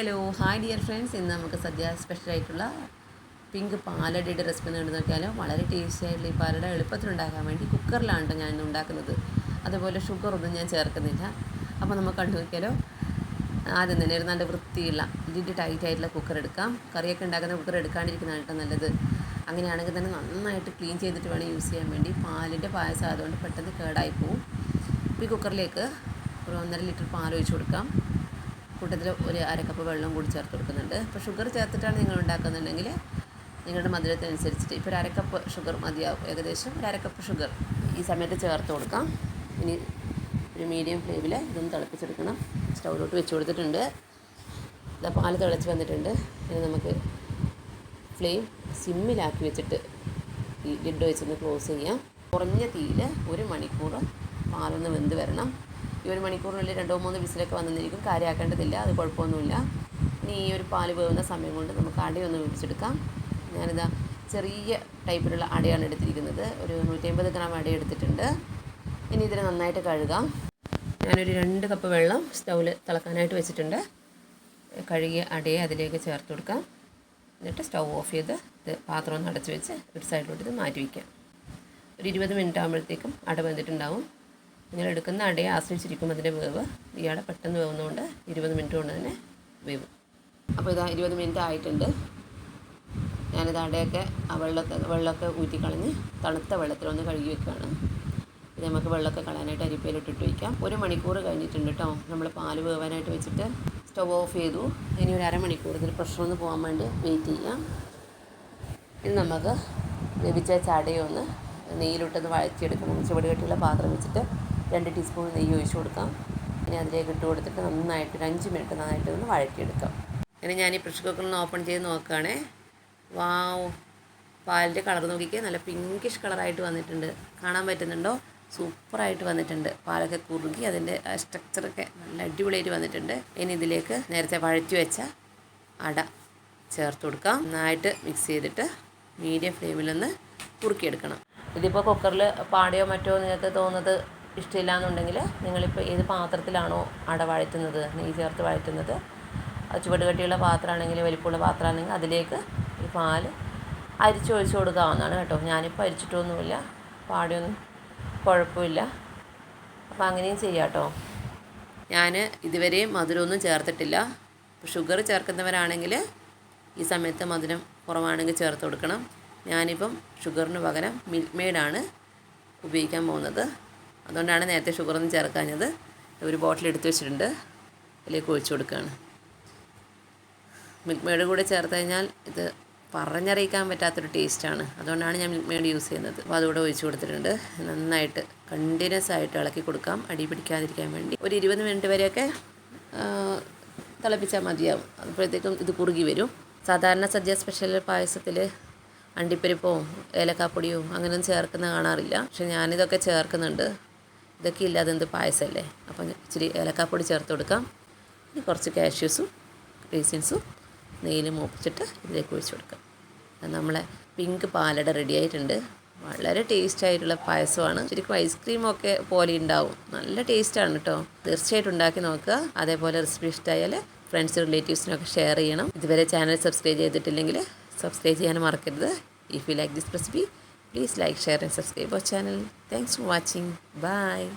Hello hi dear friends. ഇന്ന് നമുക്ക് സദ്യ സ്പെഷ്യൽ ആയിട്ടുള്ള പിങ്ക് പാലടയുടെ റെസിപ്പി കണ്ടു നോക്കിയാലോ. വളരെ ടേസ്റ്റി ആയിട്ടുള്ള ഈ പാലട എളുപ്പത്തിൽ ഉണ്ടാക്കാൻ വേണ്ടി കുക്കറിലാണ് കേട്ടോ ഞാൻ ഉണ്ടാക്കുന്നത്. അതുപോലെ ഷുഗർ ഒന്നും ഞാൻ ചേർക്കുന്നില്ല. അപ്പോൾ നമുക്ക് കണ്ടു നോക്കിയാലോ. ആദ്യം തന്നെ ഒരു നല്ല വൃത്തിയുള്ള ലിഡ് ടൈറ്റ് ആയിട്ടുള്ള കുക്കർ എടുക്കാം. കറിയൊക്കെ ഉണ്ടാക്കുന്ന കുക്കർ എടുക്കാണ്ടിരിക്കുന്നതാണ് കേട്ടോ നല്ലത്. അങ്ങനെയാണെങ്കിൽ തന്നെ നന്നായിട്ട് ക്ലീൻ ചെയ്തിട്ട് വേണം യൂസ് ചെയ്യാൻ വേണ്ടി. പാലിന്റെ പായസം അതുകൊണ്ട് പെട്ടെന്ന് കേടായി പോവും. ഈ കുക്കറിലേക്ക് ഒരു ഒന്നര ലിറ്റർ പാൽ ഒഴിച്ച് കൊടുക്കാം. കൂട്ടത്തിൽ ഒരു അരക്കപ്പ് കപ്പ് വെള്ളം കൂടി ചേർത്ത് കൊടുക്കുന്നുണ്ട്. ഇപ്പോൾ ഷുഗർ ചേർത്തിട്ടാണ് നിങ്ങൾ ഉണ്ടാക്കുന്നുണ്ടെങ്കിൽ നിങ്ങളുടെ മധുരത്തിനനുസരിച്ചിട്ട് ഇപ്പോൾ ഒരു അരക്കപ്പ് കപ്പ് ഷുഗർ മതിയാവും. ഏകദേശം ഒരു അരക്കപ്പ് കപ്പ് ഷുഗർ ഈ സമയത്ത് ചേർത്ത് കൊടുക്കാം. ഇനി ഒരു മീഡിയം ഫ്ലെയിമിൽ ഇതൊന്ന് തിളപ്പിച്ചെടുക്കണം. സ്റ്റൗവിലോട്ട് വെച്ച് കൊടുത്തിട്ടുണ്ട്. ഇതാ പാൽ തിളച്ച് വന്നിട്ടുണ്ട്. ഇനി നമുക്ക് ഫ്ലെയിം സിമ്മിലാക്കി വെച്ചിട്ട് ഈ ലിഡ് വെച്ചൊന്ന് ക്ലോസ് ചെയ്യാം. കുറഞ്ഞ തീയിൽ ഒരു മണിക്കൂർ പാലൊന്ന് വെന്ത് വരണം. ഈ ഒരു മണിക്കൂറിനുള്ളിൽ രണ്ടോ മൂന്നോ വിസിലൊക്കെ വന്നിരിക്കും. കാര്യമാക്കേണ്ടതില്ല അത് കുഴപ്പമൊന്നുമില്ല. ഇനി ഈ ഒരു പാൽ വേവുന്ന സമയം കൊണ്ട് നമുക്ക് അടയൊന്ന് വേവിച്ചെടുക്കാം ഞാനിതാ ചെറിയ ടൈപ്പിലുള്ള അടയാണ് എടുത്തിരിക്കുന്നത്. ഒരു നൂറ്റമ്പത് ഗ്രാം അട എടുത്തിട്ടുണ്ട്. ഇനി ഇതിനെ നന്നായിട്ട് കഴുകാം. ഞാനൊരു രണ്ട് കപ്പ് വെള്ളം സ്റ്റൗവിൽ തിളക്കാനായിട്ട് വെച്ചിട്ടുണ്ട്. കഴുകിയ അടയെ അതിലേക്ക് ചേർത്ത് കൊടുക്കാം. എന്നിട്ട് സ്റ്റൗ ഓഫ് ചെയ്ത് ഇത് പാത്രം ഒന്ന് അടച്ച് വെച്ച് ഒരു സൈഡിലോട്ട് ഇത് മാറ്റി വയ്ക്കാം ഒരു ഇരുപത് മിനിറ്റ് ആകുമ്പോഴത്തേക്കും അട വെന്തിട്ടുണ്ടാവും. നിങ്ങൾ എടുക്കുന്ന അടയെ ആശ്രയിച്ചിരിക്കും അതിന്റെ വേവ്. ഇയാളെ പെട്ടെന്ന് വേവുന്നതുകൊണ്ട് ഇരുപത് മിനിറ്റ് കൊണ്ട് തന്നെ വേവും. അപ്പോൾ ഇതാ ഇരുപത് മിനിറ്റ് ആയിട്ടുണ്ട്. ഞാനിത് അടയൊക്കെ ആ വെള്ളമൊക്കെ വെള്ളമൊക്കെ ഊറ്റിക്കളഞ്ഞ് തണുത്ത വെള്ളത്തിലൊന്ന് കഴുകി വെക്കുകയാണ്. ഇത് നമുക്ക് വെള്ളമൊക്കെ കളയാനായിട്ട് അരിപ്പയിലിട്ടിട്ട് വയ്ക്കാം. ഒരു മണിക്കൂർ കഴിഞ്ഞിട്ടുണ്ട് കേട്ടോ. നമ്മൾ പാൽ വേവാനായിട്ട് വെച്ചിട്ട് സ്റ്റവ് ഓഫ് ചെയ്തു. ഇനി ഒരു അരമണിക്കൂർ ഇതിൽ പ്രഷർ ഒന്ന് പോകാൻ വേണ്ടി വെയിറ്റ് ചെയ്യാം. ഇനി നമുക്ക് ലഭിച്ച ചടയൊന്ന് നെയ്യിലിട്ടൊന്ന് വഴറ്റിയെടുക്കണം. ചുവടുകെട്ടിയുള്ള പാത്രം വെച്ചിട്ട് രണ്ട് ടീസ്പൂൺ നെയ്യ് ഒഴിച്ച് കൊടുക്കാം. ഇനി അതിലേക്ക് ഇട്ട് കൊടുത്തിട്ട് നന്നായിട്ട് ഒരു അഞ്ച് മിനിറ്റ് നന്നായിട്ട് ഒന്ന് വഴറ്റിയെടുക്കാം. ഇനി ഞാൻ ഈ പ്രഷർ കുക്കറിൽ നിന്ന് ഓപ്പൺ ചെയ്ത് നോക്കുകയാണേ. വാവ്. പാലിന്റെ കളർ നോക്കിക്കേ. നല്ല പിങ്കിഷ് കളറായിട്ട് വന്നിട്ടുണ്ട്. കാണാൻ പറ്റുന്നുണ്ടോ? സൂപ്പറായിട്ട് വന്നിട്ടുണ്ട്. പാലൊക്കെ കുറുകി അതിന്റെ സ്ട്രക്ചറൊക്കെ നല്ല അടിപൊളിയായിട്ട് വന്നിട്ടുണ്ട്. ഇനി ഇതിലേക്ക് നേരത്തെ വഴറ്റി വെച്ച അട ചേർത്ത് കൊടുക്കാം. നന്നായിട്ട് മിക്സ് ചെയ്തിട്ട് മീഡിയം ഫ്ലെയിമിലൊന്ന് കുറുക്കിയെടുക്കണം. ഇതിപ്പോൾ കുക്കറിൽ പാടിയോ മറ്റോ നിങ്ങൾക്ക് തോന്നുന്നത് ഇഷ്ടമില്ല എന്നുണ്ടെങ്കിൽ നിങ്ങളിപ്പോൾ ഏത് പാത്രത്തിലാണോ അട വഴറ്റുന്നത് നെയ്യ് ചേർത്ത് വഴറ്റുന്നത് ചുവട് കട്ടിയുള്ള പാത്രമാണെങ്കിൽ വലിപ്പമുള്ള പാത്രമാണെങ്കിൽ അതിലേക്ക് ഈ പാൽ അരിച്ചൊഴിച്ച് കൊടുക്കാവുന്നതാണ് കേട്ടോ. ഞാനിപ്പോൾ അരിച്ചിട്ടൊന്നുമില്ല പാടിയൊന്നും കുഴപ്പമില്ല. അപ്പോൾ അങ്ങനെയും ചെയ്യാം കേട്ടോ. ഞാൻ ഇതുവരെയും മധുരമൊന്നും ചേർത്തിട്ടില്ല. ഷുഗർ ചേർക്കുന്നവരാണെങ്കിൽ ഈ സമയത്ത് മധുരം കുറവാണെങ്കിൽ ചേർത്ത് കൊടുക്കണം. ഞാനിപ്പം ഷുഗറിന് പകരം മിൽക്ക് മെയ്ഡാണ് ഉപയോഗിക്കാൻ പോകുന്നത്. അതുകൊണ്ടാണ് നേരത്തെ ഷുഗറൊന്നും ചേർക്കാഞ്ഞത്. ഒരു ബോട്ടിൽ എടുത്തു വെച്ചിട്ടുണ്ട്. അതിലേക്ക് ഒഴിച്ചു കൊടുക്കുകയാണ്. മിൽക്ക് മെയ്ഡ് കൂടെ ചേർത്ത് കഴിഞ്ഞാൽ ഇത് പറഞ്ഞറിയിക്കാൻ പറ്റാത്തൊരു ടേസ്റ്റാണ് അതുകൊണ്ടാണ് ഞാൻ മിൽക്ക് മെയ്ഡ് യൂസ് ചെയ്യുന്നത്. അപ്പോൾ അതുകൂടെ ഒഴിച്ചു കൊടുത്തിട്ടുണ്ട്. നന്നായിട്ട് കണ്ടിന്യൂസ് ആയിട്ട് ഇളക്കി കൊടുക്കാം. അടി പിടിക്കാതിരിക്കാൻ വേണ്ടി. ഒരു ഇരുപത് മിനിറ്റ് വരെയൊക്കെ തിളപ്പിച്ചാൽ മതിയാവും. അപ്പോഴത്തേക്കും ഇത് കുറുകി വരും. സാധാരണ സദ്യ സ്പെഷ്യൽ പായസത്തിൽ അണ്ടിപ്പരിപ്പോ ഏലക്കാപ്പൊടിയോ അങ്ങനെയൊന്നും ചേർക്കുന്ന കാണാറില്ല. പക്ഷെ ഞാനിതൊക്കെ ചേർക്കുന്നുണ്ട്. ഇതൊക്കെ ഇല്ലാതെ എന്ത് പായസമല്ലേ? അപ്പം ഇച്ചിരി ഏലക്കാപ്പൊടി ചേർത്ത് കൊടുക്കാം. ഇനി കുറച്ച് കാഷ്യൂസും റീസിൻസും നെയ്യിൽ മൂപ്പിച്ചിട്ട് ഇതിലേക്ക് ഒഴിച്ച് കൊടുക്കാം. നമ്മളെ പിങ്ക് പാലട റെഡി ആയിട്ടുണ്ട്. വളരെ ടേസ്റ്റ് ആയിട്ടുള്ള പായസമാണ്. ശരിക്കും ഐസ്ക്രീമൊക്കെ പോലെ ഉണ്ടാവും. നല്ല ടേസ്റ്റാണ് കേട്ടോ തീർച്ചയായിട്ടും ഉണ്ടാക്കി നോക്കുക. അതേപോലെ റെസിപ്പി ഇഷ്ടമായാൽ ഫ്രണ്ട്സ് റിലേറ്റീവ്സിനൊക്കെ ഷെയർ ചെയ്യണം. ഇതുവരെ ചാനൽ സബ്സ്ക്രൈബ് ചെയ്തിട്ടില്ലെങ്കിൽ സബ്സ്ക്രൈബ് ചെയ്യാൻ മറക്കരുത്. If you like this recipe Please like, share and subscribe our channel. Thanks for watching. Bye.